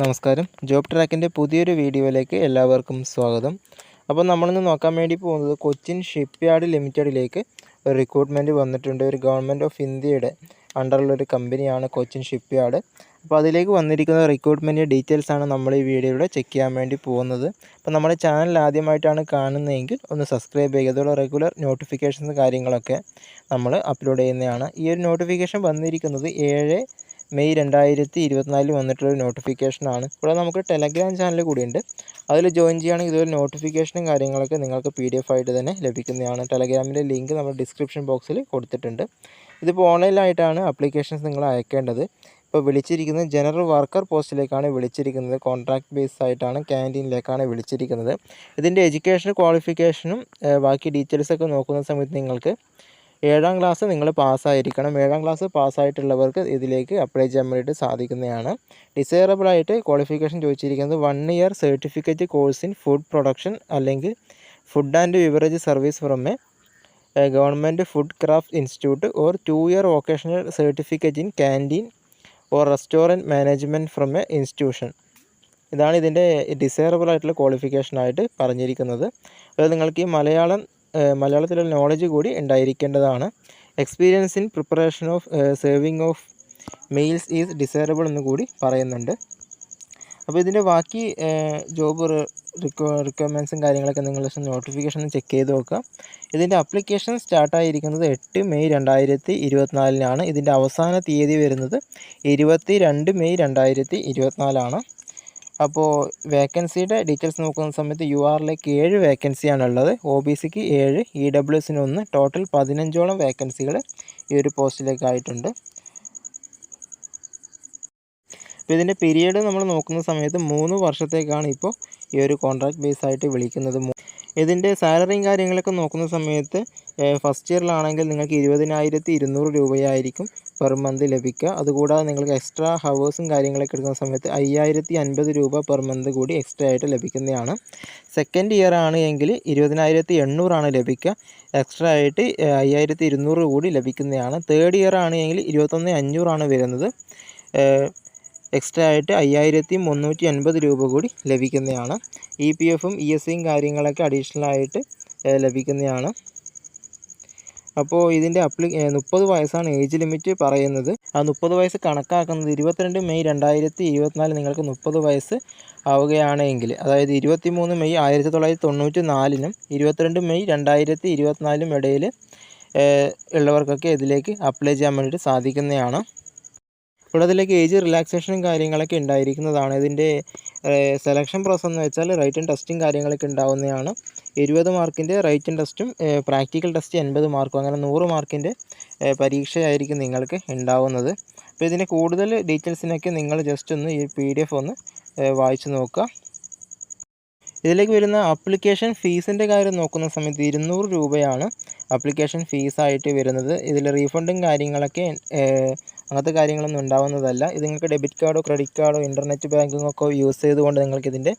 നമസ്കാരം. ജോബ് ട്രാക്കിന്റെ പുതിയൊരു വീഡിയോയിലേക്ക് എല്ലാവർക്കും സ്വാഗതം. അപ്പോൾ നമ്മളിന്ന് നോക്കാൻ വേണ്ടി പോകുന്നത് കൊച്ചിൻ ഷിപ്പ്യാർഡ് ലിമിറ്റഡിലേക്ക് ഒരു റിക്രൂട്ട്മെന്റ് വന്നിട്ടുണ്ട്. ഒരു ഗവൺമെന്റ് ഓഫ് ഇന്ത്യയുടെ അണ്ടറിലൊരു കമ്പനിയാണ് കൊച്ചിൻ ഷിപ്പ്യാർഡ്. അപ്പോൾ അതിലേക്ക് വന്നിരിക്കുന്ന റിക്രൂട്ട്മെന്റ് ഡീറ്റെയിൽസാണ് നമ്മൾ ഈ വീഡിയോയിലൂടെ ചെക്ക് ചെയ്യാൻ വേണ്ടി പോകുന്നത്. അപ്പോൾ നമ്മുടെ ചാനൽ ആദ്യമായിട്ടാണ് കാണുന്നതെങ്കിൽ ഒന്ന് സബ്സ്ക്രൈബ് ചെയ്യുക. അതുപോലെ റെഗുലർ നോട്ടിഫിക്കേഷൻസ് കാര്യങ്ങളൊക്കെ നമ്മൾ അപ്ലോഡ് ചെയ്യുന്നതാണ്. ഈ ഒരു നോട്ടിഫിക്കേഷൻ വന്നിരിക്കുന്നത് ഏഴ് മെയ് രണ്ടായിരത്തി ഇരുപത്തിനാലിൽ വന്നിട്ടുള്ളൊരു നോട്ടിഫിക്കേഷനാണ് ഇവിടെ നമുക്ക് ടെലഗ്രാം ചാനൽ കൂടിയുണ്ട്. അതിൽ ജോയിൻ ചെയ്യുകയാണെങ്കിൽ ഇതുപോലെ നോട്ടിഫിക്കേഷനും കാര്യങ്ങളൊക്കെ നിങ്ങൾക്ക് പി ആയിട്ട് തന്നെ ലഭിക്കുന്നതാണ്. ടെലഗ്രാമിന്റെ ലിങ്ക് നമ്മൾ ഡിസ്ക്രിപ്ഷൻ ബോക്സിൽ കൊടുത്തിട്ടുണ്ട്. ഇതിപ്പോൾ ഓൺലൈനായിട്ടാണ് അപ്ലിക്കേഷൻസ് നിങ്ങൾ അയക്കേണ്ടത്. ഇപ്പോൾ വിളിച്ചിരിക്കുന്നത് ജനറൽ വർക്കർ പോസ്റ്റിലേക്കാണ് വിളിച്ചിരിക്കുന്നത്. കോൺട്രാക്ട് ബേസ് ആയിട്ടാണ് ക്യാന്റീനിലേക്കാണ് വിളിച്ചിരിക്കുന്നത്. ഇതിന്റെ എഡ്യൂക്കേഷൻ ക്വാളിഫിക്കേഷനും ബാക്കി ഡീറ്റെയിൽസൊക്കെ നോക്കുന്ന സമയത്ത് നിങ്ങൾക്ക് ഏഴാം ക്ലാസ് നിങ്ങൾ പാസ്സായിരിക്കണം. ഏഴാം ക്ലാസ് പാസ്സായിട്ടുള്ളവർക്ക് ഇതിലേക്ക് അപ്ലൈ ചെയ്യാൻ വേണ്ടിയിട്ട് സാധിക്കുന്നതാണ്. ഡിസൈറബിളായിട്ട് ക്വാളിഫിക്കേഷൻ ചോദിച്ചിരിക്കുന്നത് one year certificate course in food production അല്ലെങ്കിൽ food and beverage service from a government food craft institute or two year vocational certificate in canteen or restaurant management from a institution ഇതാണ് ഇതിന്റെ desirable ആയിട്ടുള്ള ക്വാളിഫിക്കേഷനായിട്ട് പറഞ്ഞിരിക്കുന്നത്. അതായത് നിങ്ങൾക്ക് ഈ മലയാളം മലയാളത്തിലുള്ള knowledge കൂടി ഉണ്ടായിരിക്കേണ്ടതാണ്. Experience in preparation of serving of meals is desirable എന്ന് കൂടി പറയുന്നുണ്ട്. അപ്പോൾ ഇതിന്റെ ബാക്കി ജോബ് റിക്വയർമെന്റ്സും കാര്യങ്ങളൊക്കെ നിങ്ങൾ നോട്ടിഫിക്കേഷൻ ചെക്ക് ചെയ്ത് നോക്കുക. ഇതിന്റെ അപ്ലിക്കേഷൻ സ്റ്റാർട്ടായിരിക്കുന്നത് എട്ട് മെയ് രണ്ടായിരത്തി ഇരുപത്തിനാലിനാണ് ഇതിന്റെ അവസാന തീയതി വരുന്നത് ഇരുപത്തി രണ്ട് മെയ് രണ്ടായിരത്തി ഇരുപത്തിനാലാണ് അപ്പോൾ വേക്കൻസിയുടെ ഡീറ്റെയിൽസ് നോക്കുന്ന സമയത്ത് യു ആറിലേക്ക് ഏഴ് വേക്കൻസിയാണ് ഉള്ളത് ഒ ബി സിക്ക് ഏഴ് ഇ ഡബ്ല്യു എസിന് ഒന്ന് ടോട്ടൽ പതിനഞ്ചോളം വേക്കൻസികൾ ഈ ഒരു പോസ്റ്റിലേക്കായിട്ടുണ്ട്. അപ്പോൾ ഇതിന്റെ പീരീഡ് നമ്മൾ നോക്കുന്ന സമയത്ത് മൂന്ന് വർഷത്തേക്കാണ് ഇപ്പോൾ ഈ ഒരു കോൺട്രാക്ട് ബേസ് ആയിട്ട് വിളിക്കുന്നത്. ഇതിന്റെ സാലറിയും കാര്യങ്ങളൊക്കെ നോക്കുന്ന സമയത്ത് ഫസ്റ്റ് ഇയറിലാണെങ്കിൽ നിങ്ങൾക്ക് ഇരുപതിനായിരത്തി ഇരുന്നൂറ് രൂപയായിരിക്കും പെർ മന്ത് ലഭിക്കുക. അതുകൂടാതെ നിങ്ങൾക്ക് എക്സ്ട്രാ ഹവേഴ്സും കാര്യങ്ങളൊക്കെ എടുക്കുന്ന സമയത്ത് അയ്യായിരത്തി അൻപത് രൂപ പെർ മന്ത് കൂടി എക്സ്ട്രാ ആയിട്ട് ലഭിക്കുന്നതാണ്. സെക്കൻഡ് ഇയർ ആണ് എങ്കിൽ ഇരുപതിനായിരത്തി എണ്ണൂറാണ് ലഭിക്കുക. എക്സ്ട്രാ ആയിട്ട് അയ്യായിരത്തി ഇരുന്നൂറ് കൂടി ലഭിക്കുന്നതാണ്. തേർഡ് ഇയർ ആണ് എങ്കിൽ ഇരുപത്തൊന്ന് അഞ്ഞൂറാണ് വരുന്നത്. എക്സ്ട്രാ ആയിട്ട് അയ്യായിരത്തി മുന്നൂറ്റി അൻപത് രൂപ കൂടി ലഭിക്കുന്നതാണ്. ഇ പി എഫും ഇ എസ് സിയും കാര്യങ്ങളൊക്കെ അഡീഷണൽ ആയിട്ട് ലഭിക്കുന്നതാണ്. അപ്പോൾ ഇതിന്റെ അപ്ലി മുപ്പത് വയസ്സാണ് ഏജ് ലിമിറ്റ് പറയുന്നത്. ആ മുപ്പത് വയസ്സ് കണക്കാക്കുന്നത് ഇരുപത്തിരണ്ട് മെയ് രണ്ടായിരത്തി ഇരുപത്തിനാല് നിങ്ങൾക്ക് മുപ്പത് വയസ്സ് ആവുകയാണെങ്കിൽ അതായത് ഇരുപത്തി മൂന്ന് മെയ് ആയിരത്തി തൊള്ളായിരത്തി തൊണ്ണൂറ്റി നാലിനും ഇരുപത്തിരണ്ട് മെയ് രണ്ടായിരത്തി ഇരുപത്തിനാലിനും ഇടയിൽ ഉള്ളവർക്കൊക്കെ ഇതിലേക്ക് അപ്ലൈ ചെയ്യാൻ വേണ്ടിയിട്ട് സാധിക്കുന്നതാണ്. ഇവിടെ അതിലേക്ക് ഏജ് റിലാക്സേഷനും കാര്യങ്ങളൊക്കെ ഉണ്ടായിരിക്കുന്നതാണ്. ഇതിന്റെ സെലക്ഷൻ പ്രോസസ് എന്ന് വെച്ചാൽ റൈറ്റും ടെസ്റ്റും കാര്യങ്ങളൊക്കെ ഉണ്ടാവുന്നതാണ്. ഇരുപത് മാർക്കിന്റെ റൈറ്റും ടെസ്റ്റും പ്രാക്ടിക്കൽ ടെസ്റ്റ് എൺപത് മാർക്കും അങ്ങനെ നൂറ് മാർക്കിന്റെ പരീക്ഷയായിരിക്കും നിങ്ങൾക്ക് ഉണ്ടാവുന്നത്. അപ്പോൾ ഇതിന്റെ കൂടുതൽ ഡീറ്റെയിൽസിനൊക്കെ നിങ്ങൾ ജസ്റ്റ് ഒന്ന് ഈ പി ഡി എഫ് ഒന്ന് വായിച്ച് നോക്കുക. ഇതിലേക്ക് വരുന്ന അപ്ലിക്കേഷൻ ഫീസിന്റെ കാര്യം നോക്കുന്ന സമയത്ത് ഇരുന്നൂറ് രൂപയാണ് അപ്ലിക്കേഷൻ ഫീസായിട്ട് വരുന്നത്. ഇതിൽ റീഫണ്ടും കാര്യങ്ങളൊക്കെ അങ്ങനത്തെ കാര്യങ്ങളൊന്നും ഉണ്ടാവുന്നതല്ല. ഇത് നിങ്ങൾക്ക് ഡെബിറ്റ് കാർഡോ ക്രെഡിറ്റ് കാർഡോ ഇന്റർനെറ്റ് ബാങ്കിങ്ങോ ഒക്കെ യൂസ് ചെയ്തുകൊണ്ട് നിങ്ങൾക്ക് ഇതിന്റെ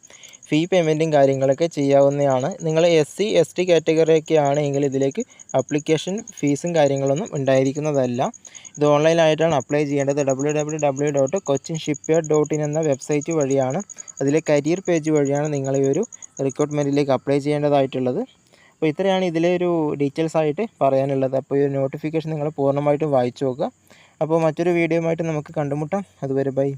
ഫീ പേയ്മെന്റും കാര്യങ്ങളൊക്കെ ചെയ്യാവുന്നതാണ്. നിങ്ങൾ എസ് സി എസ് ടി കാറ്റഗറിയൊക്കെ ആണെങ്കിൽ ഇതിലേക്ക് അപ്ലിക്കേഷൻ ഫീസും കാര്യങ്ങളൊന്നും ഉണ്ടായിരിക്കുന്നതല്ല. ഇത് ഓൺലൈനായിട്ടാണ് അപ്ലൈ ചെയ്യേണ്ടത്. W W W dot Cochin shipyard dot in എന്ന വെബ്സൈറ്റ് വഴിയാണ് അതിലെ കരിയർ പേജ് വഴിയാണ് നിങ്ങൾ ഈ ഒരു റിക്രൂട്ട്മെന്റിലേക്ക് അപ്ലൈ ചെയ്യേണ്ടതായിട്ടുള്ളത്. അപ്പോൾ ഇത്രയാണ് ഇതിലെ ഒരു ഡീറ്റെയിൽസ് ആയിട്ട് പറയാനുള്ളത്. അപ്പോൾ ഈ ഒരു നോട്ടിഫിക്കേഷൻ നിങ്ങൾ പൂർണമായിട്ടും വായിച്ചു നോക്കുക. അപ്പോൾ മറ്റൊരു വീഡിയോ ആയിട്ട് നമുക്ക് കണ്ടുമുട്ടാം. അതുവരെ ബൈ.